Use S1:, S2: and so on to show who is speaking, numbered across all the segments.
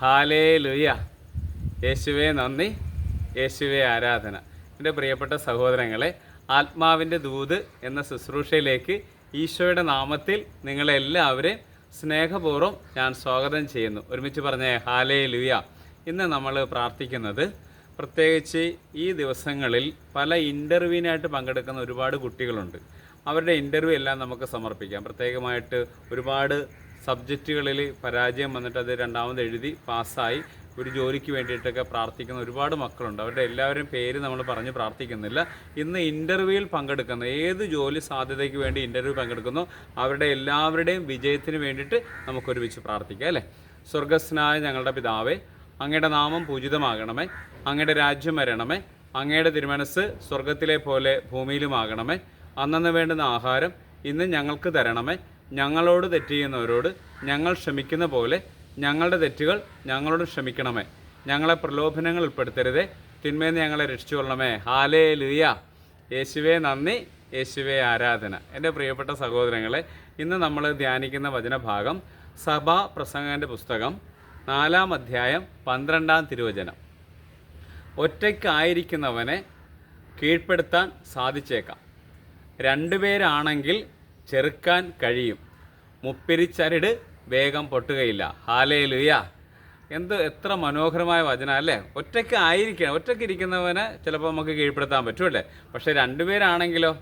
S1: ഹാലേ ലുയ യേശുവേ നന്ദി. യേശുവേ ആരാധന. എന്റെ പ്രിയപ്പെട്ട സഹോദരങ്ങളെ ആത്മാവിന്റെ ദൂത് എന്ന ശുശ്രൂഷയിലേക്ക് ഈശോയുടെ നാമത്തിൽ നിങ്ങളെല്ലാവരെയും സ്നേഹപൂർവം ഞാൻ സ്വാഗതം ചെയ്യുന്നു. ഒരുമിച്ച് പറഞ്ഞേ ഹാലേ ലുയ ഇന്ന് നമ്മൾ പ്രാർത്ഥിക്കുന്നത് പ്രത്യേകിച്ച് ഈ ദിവസങ്ങളിൽ പല ഇന്റർവ്യൂവിനായിട്ട് പങ്കെടുക്കുന്ന ഒരുപാട് കുട്ടികളുണ്ട്. അവരുടെ ഇന്റർവ്യൂ എല്ലാം നമുക്ക് സമർപ്പിക്കാം. പ്രത്യേകമായിട്ട് ഒരുപാട് സബ്ജക്റ്റുകളിൽ പരാജയം വന്നിട്ട് അത് രണ്ടാമത് എഴുതി പാസ്സായി ഒരു ജോലിക്ക് വേണ്ടിയിട്ടൊക്കെ പ്രാർത്ഥിക്കുന്ന ഒരുപാട് മക്കളുണ്ട്. അവരുടെ എല്ലാവരും പേര് നമ്മൾ പറഞ്ഞ് പ്രാർത്ഥിക്കുന്നില്ല. ഇന്ന് ഇന്റർവ്യൂവിൽ പങ്കെടുക്കുന്ന ഏത് ജോലി സാധ്യതയ്ക്ക് വേണ്ടി ഇന്റർവ്യൂ പങ്കെടുക്കുന്നു അവരുടെ എല്ലാവരുടെയും വിജയത്തിന് വേണ്ടിയിട്ട് നമുക്കൊരുമിച്ച് പ്രാർത്ഥിക്കാം അല്ലേ? സ്വർഗസ്നായ ഞങ്ങളുടെ പിതാവേ അങ്ങയുടെ നാമം പൂജിതമാകണമേ അങ്ങയുടെ രാജ്യം വരണമേ അങ്ങയുടെ തിരുമനസ് സ്വർഗത്തിലെ പോലെ ഭൂമിയിലുമാകണമേ അന്നന്ന് വേണ്ടുന്ന ആഹാരം ഇന്ന് ഞങ്ങൾക്ക് തരണമേ ഞങ്ങളോട് തെറ്റ് ചെയ്യുന്നവരോട് ഞങ്ങൾ ക്ഷമിക്കുന്ന പോലെ ഞങ്ങളുടെ തെറ്റുകൾ ഞങ്ങളോട് ക്ഷമിക്കണമേ. ഞങ്ങളെ പ്രലോഭനങ്ങൾ ഉൾപ്പെടുത്തരുതേ. തിന്മേന്ന് ഞങ്ങളെ രക്ഷിച്ചുകൊള്ളണമേ. ഹാലേ ലിയ യേശുവേ നന്ദി യേശുവേ ആരാധന. എന്റെ പ്രിയപ്പെട്ട സഹോദരങ്ങളെ ഇന്ന് നമ്മൾ ധ്യാനിക്കുന്ന വചനഭാഗം സഭാ പ്രസംഗന്റെ പുസ്തകം നാലാം അധ്യായം പന്ത്രണ്ടാം തിരുവചനം. ഒറ്റയ്ക്കായിരിക്കുന്നവനെ കീഴ്പ്പെടുത്താൻ സാധിച്ചേക്കാം. രണ്ടുപേരാണെങ്കിൽ ചെറുക്കാൻ കഴിയും. മുപ്പിരിച്ചരട് വേഗം പൊട്ടുകയില്ല. ഹാലേ എന്ത് എത്ര മനോഹരമായ വചന അല്ലേ? ഒറ്റയ്ക്ക് ആയിരിക്കണം. ഒറ്റയ്ക്ക് ഇരിക്കുന്നവനെ ചിലപ്പോൾ നമുക്ക് കീഴ്പ്പെടുത്താൻ പറ്റുമല്ലേ? പക്ഷേ രണ്ടുപേരാണെങ്കിലോ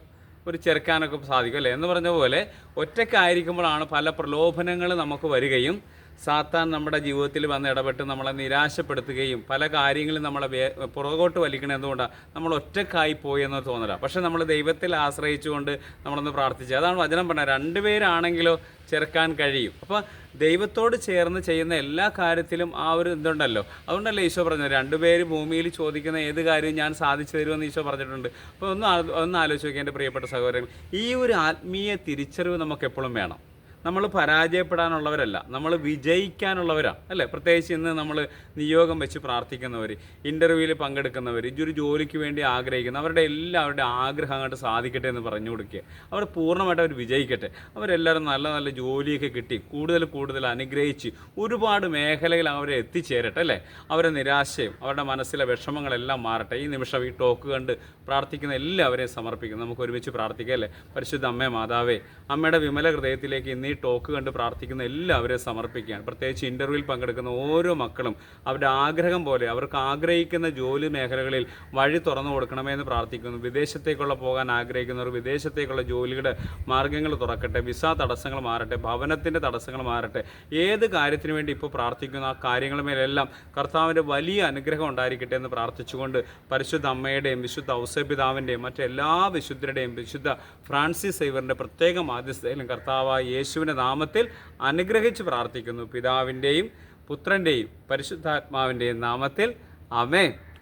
S1: ഒരു ചെറുക്കാനൊക്കെ സാധിക്കും അല്ലേ? എന്ന് പറഞ്ഞ പോലെ ഒറ്റയ്ക്കായിരിക്കുമ്പോഴാണ് പല പ്രലോഭനങ്ങൾ നമുക്ക് വരികയും സാത്താൻ നമ്മുടെ ജീവിതത്തിൽ വന്ന് ഇടപെട്ട് നമ്മളെ നിരാശപ്പെടുത്തുകയും പല കാര്യങ്ങളും നമ്മളെ പുറകോട്ട് വലിക്കണം എന്തുകൊണ്ടാണ് നമ്മൾ ഒറ്റക്കായി പോയി എന്ന് തോന്നല. പക്ഷേ നമ്മൾ ദൈവത്തിൽ ആശ്രയിച്ചുകൊണ്ട് നമ്മളൊന്ന് പ്രാർത്ഥിച്ചു. അതാണ് വചനം പറഞ്ഞത്. രണ്ടുപേരാണെങ്കിലോ ചെറുക്കാൻ കഴിയും. അപ്പോൾ ദൈവത്തോട് ചേർന്ന് ചെയ്യുന്ന എല്ലാ കാര്യത്തിലും ആ ഒരു ഇതുണ്ടല്ലോ. അതുകൊണ്ടല്ലേ ഈശോ പറഞ്ഞത്? രണ്ടുപേര് ഭൂമിയിൽ ചോദിക്കുന്ന ഏത് കാര്യവും ഞാൻ സാധിച്ചു തരുമെന്ന് ഈശോ പറഞ്ഞിട്ടുണ്ട്. അപ്പോൾ ഒന്ന് ഒന്ന് ആലോചിച്ച് നോക്കിയാൽ എന്റെ പ്രിയപ്പെട്ട സഹോദരങ്ങൾ ഈ ഒരു ആത്മീയ തിരിച്ചറിവ് നമുക്ക് എപ്പോഴും വേണം. നമ്മൾ പരാജയപ്പെടാനുള്ളവരല്ല നമ്മൾ വിജയിക്കാനുള്ളവരാണ് അല്ലേ? പ്രത്യേകിച്ച് ഇന്ന് നമ്മൾ നിയോഗം വെച്ച് പ്രാർത്ഥിക്കുന്നവർ ഇന്റർവ്യൂവിൽ പങ്കെടുക്കുന്നവർ ഇതൊരു ജോലിക്ക് വേണ്ടി ആഗ്രഹിക്കുന്ന അവരുടെ എല്ലാവരുടെ ആഗ്രഹം അങ്ങോട്ട് സാധിക്കട്ടെ എന്ന് പറഞ്ഞു കൊടുക്കുക. അവർ പൂർണമായിട്ട് അവർ വിജയിക്കട്ടെ. അവരെല്ലാവരും നല്ല നല്ല ജോലിയൊക്കെ കിട്ടി കൂടുതൽ കൂടുതൽ അനുഗ്രഹിച്ച് ഒരുപാട് മേഖലയിൽ അവരെ എത്തിച്ചേരട്ടെ അല്ലേ? അവരെ നിരാശയും അവരുടെ മനസ്സിലെ വിഷമങ്ങളെല്ലാം മാറട്ടെ. ഈ നിമിഷം ഈ ടോക്ക് കണ്ട് പ്രാർത്ഥിക്കുന്ന എല്ലാവരെയും സമർപ്പിക്കുന്നു. നമുക്ക് ഒരുമിച്ച് പ്രാർത്ഥിക്കാം അല്ലേ? പരിശുദ്ധ അമ്മേ മാതാവേ അമ്മയുടെ വിമല ഹൃദയത്തിലേക്ക് ഇന്ന് ടോക്ക് കണ്ട് പ്രാർത്ഥിക്കുന്ന എല്ലാവരെയും സമർപ്പിക്കുകയാണ്. പ്രത്യേകിച്ച് ഇന്റർവ്യൂവിൽ പങ്കെടുക്കുന്ന ഓരോ മക്കളും അവരുടെ ആഗ്രഹം പോലെ അവർക്ക് ആഗ്രഹിക്കുന്ന ജോലി മേഖലകളിൽ വഴി തുറന്നു കൊടുക്കണമെന്ന് പ്രാർത്ഥിക്കുന്നു. വിദേശത്തേക്കുള്ള പോകാൻ ആഗ്രഹിക്കുന്നവർ വിദേശത്തേക്കുള്ള ജോലിയുടെ മാർഗങ്ങൾ തുറക്കട്ടെ വിസ തടസ്സങ്ങൾ മാറട്ടെ ഭവനത്തിന്റെ തടസ്സങ്ങൾ മാറട്ടെ ഏത് കാര്യത്തിന് വേണ്ടി ഇപ്പോൾ പ്രാർത്ഥിക്കുന്ന ആ കാര്യങ്ങളുമേലെല്ലാം കർത്താവിന്റെ വലിയ അനുഗ്രഹം ഉണ്ടായിരിക്കട്ടെ എന്ന് പ്രാർത്ഥിച്ചുകൊണ്ട് പരിശുദ്ധ അമ്മയുടെയും വിശുദ്ധ ഔസപിതാവിന്റെയും മറ്റെല്ലാ വിശുദ്ധരുടെയും വിശുദ്ധ ഫ്രാൻസിസ് സൈവറിന്റെ പ്രത്യേക മാധ്യസ്ഥയിലും കർത്താവായ യേശുവിന്റെ നാമത്തിൽ അനുഗ്രഹിച്ച് പ്രാർത്ഥിക്കുന്നു. പിതാവിന്റെയും പുത്രന്റെയും പരിശുദ്ധാത്മാവിന്റെയും നാമത്തിൽ. അമേ